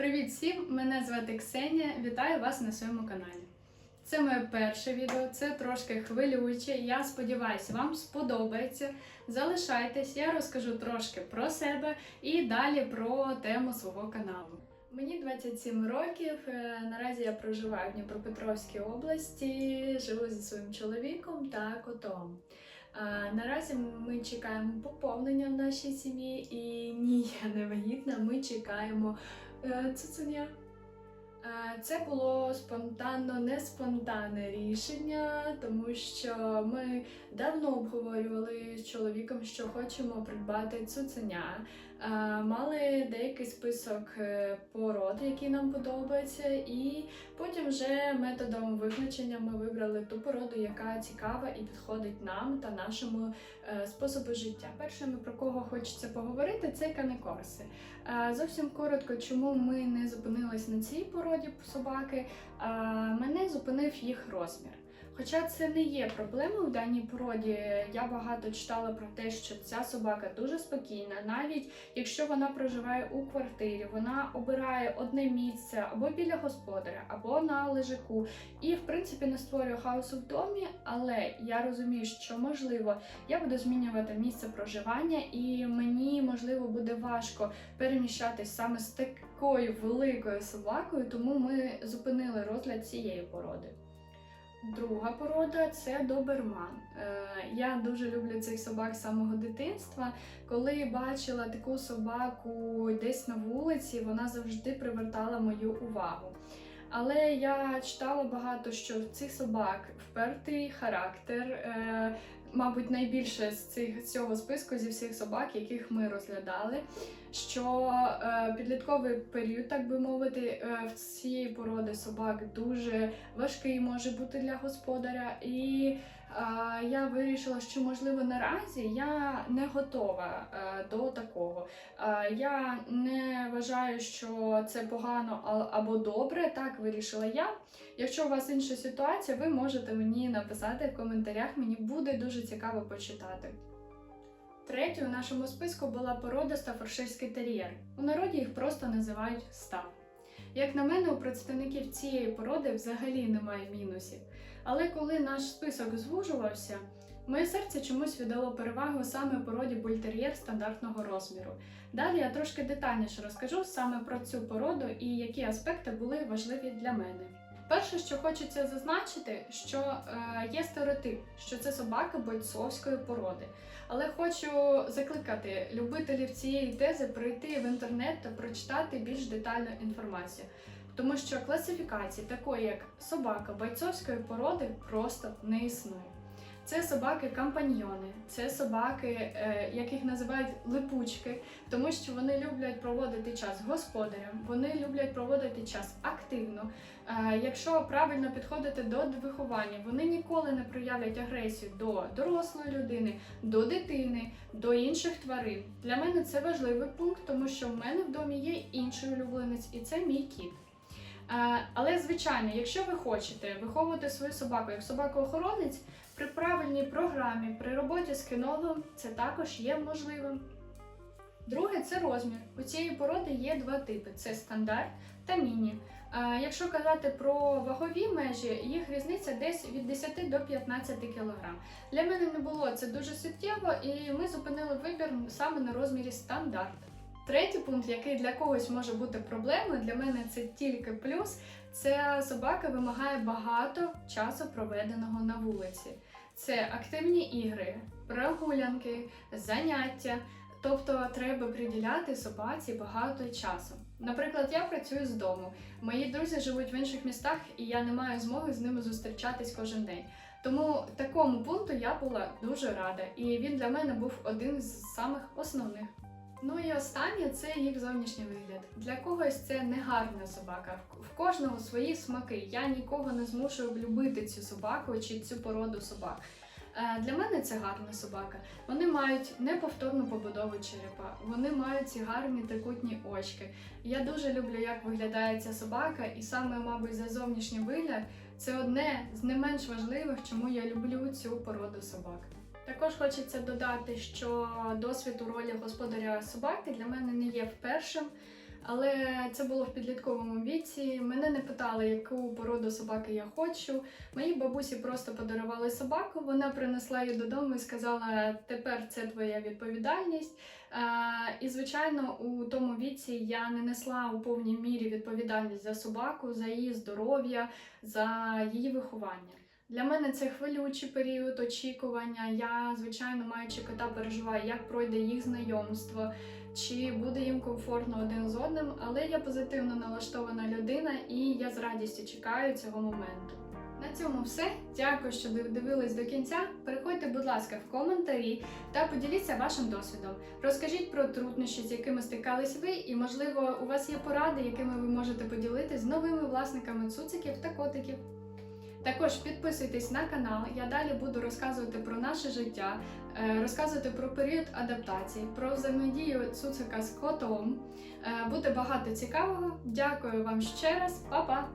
Привіт всім! Мене звати Ксенія. Вітаю вас на своєму каналі. Це моє перше відео, це трошки хвилююче. Я сподіваюся, вам сподобається. Залишайтесь, я розкажу трошки про себе і далі про тему свого каналу. Мені 27 років. е, Наразі я проживаю в Дніпропетровській області, живу зі своїм чоловіком та котом. Наразі ми чекаємо поповнення в нашій сім'ї, і ні, я не вагітна. Ми чекаємо е, цуценя. Е, Це було спонтанно, не спонтанне рішення, тому що ми давно обговорювали з чоловіком, що хочемо придбати цуценя. Е, Мали деякий список е, пород, які нам подобаються, і потім вже методом визначення ми вибрали ту породу, яка цікава і підходить нам та нашому е, способу життя. Першими про кого хочеться поговорити, це канекорси. Е, Зовсім коротко, чому ми не зупинились на цій породі собаки. Мене зупинив їх розмір. Хоча це не є проблемою в даній породі, я багато читала про те, що ця собака дуже спокійна, навіть якщо вона проживає у квартирі, вона обирає одне місце або біля господаря, або на лежаку, і в принципі не створює хаосу в домі. Але я розумію, що можливо я буду змінювати місце проживання, і мені можливо буде важко переміщатись саме з такою великою собакою, тому ми зупинили розгляд цієї породи. Друга порода це доберман. Е, я дуже люблю цих собак з самого дитинства. Коли бачила таку собаку десь на вулиці, вона завжди привертала мою увагу. Але я читала багато, що в цих собак впертий характер. Е, Мабуть, найбільше з цих цього списку зі всіх собак, яких ми розглядали, що е, підлітковий період, так би мовити, е, в цієї породи собак дуже важкий може бути для господаря. І е, я вирішила, що можливо наразі я не готова до такого. Я не вважаю, що це погано або добре. Так вирішила я. Якщо у вас інша ситуація, ви можете мені написати в коментарях. Мені буде дуже цікаво почитати. Третьою в нашому списку була порода стафорширський тер'єр. У народі їх просто називають став. Як на мене, у представників цієї породи взагалі немає мінусів. Але коли наш список звужувався, моє серце чомусь віддало перевагу саме породі бультер'єр стандартного розміру. Далі я трошки детальніше розкажу саме про цю породу і які аспекти були важливі для мене. Перше, що хочеться зазначити, що е, є стереотип, що це собака бойцовської породи. Але хочу закликати любителів цієї тези прийти в інтернет та прочитати більш детальну інформацію. Тому що класифікації, такої як собака бойцовської породи, просто не існує. Це собаки-кампаньйони, це собаки, е, яких називають липучки, тому що вони люблять проводити час з господарем, вони люблять проводити час активно. Е, Якщо правильно підходити до виховання, вони ніколи не проявлять агресію до дорослої людини, до дитини, до інших тварин. Для мене це важливий пункт, тому що в мене в домі є інший улюбленець, і це мій кіт. Е, Але, звичайно, якщо ви хочете виховувати свою собаку як собаку-охоронець, при правильній програмі, при роботі з кинологом це також є можливим. Друге це розмір. У цієї породи є два типи: це стандарт та міні. Е, Якщо казати про вагові межі, їх різниця десь від 10 до 15 кг. Для мене не було це дуже суттєво, і ми зупинили вибір саме на розмірі стандарт. Третій пункт, який для когось може бути проблемою, для мене це тільки плюс. Це собака вимагає багато часу проведеного на вулиці. Це активні ігри, прогулянки, заняття. Тобто треба приділяти собаці багато часу. Наприклад, я працюю з дому. Мої друзі живуть в інших містах, і я не маю змоги з ними зустрічатись кожен день. Тому такому пункту я була дуже рада, і він для мене був один з самих основних. Ну і останнє це їх зовнішній вигляд. Для когось це не гарна собака. В- кожного свої смаки. Я нікого не змушую влюбити цю собаку чи цю породу собак. Е, Для мене це гарна собака. Вони мають неповторну побудову черепа, вони мають ці гарні трикутні очки. Я дуже люблю, як виглядає ця собака, і саме, мабуть, за зовнішній вигляд це одне з не менш важливих, чому я люблю цю породу собак. Також хочеться додати, що досвід у ролі господаря собаки для мене не є впершим. Але це було в підлітковому віці. Мене не питали, яку породу собаки я хочу. Моїй бабусі просто подарували собаку. Вона принесла її додому і сказала: тепер це твоя відповідальність. Е, І, звичайно, у тому віці я не несла у повній мірі відповідальність за собаку, за її здоров'я, за її виховання. Для мене це хвилюючий період очікування. Я, звичайно, маючи кота, переживаю, як пройде їх знайомство, чи буде їм комфортно один з одним, але я позитивно налаштована людина і я з радістю чекаю цього моменту. На цьому все. Дякую, що дивились до кінця. Переходьте, будь ласка, в коментарі та поділіться вашим досвідом. Розкажіть про труднощі, з якими стикались ви, і можливо у вас є поради, якими ви можете поділитись з новими власниками цуциків та котиків. Також підписуйтесь на канал. Я далі буду розказувати про наше життя, е, розказувати про період адаптації, про взаємодію цуцика з котом. Е, Буде багато цікавого. Дякую вам ще раз, Па-па!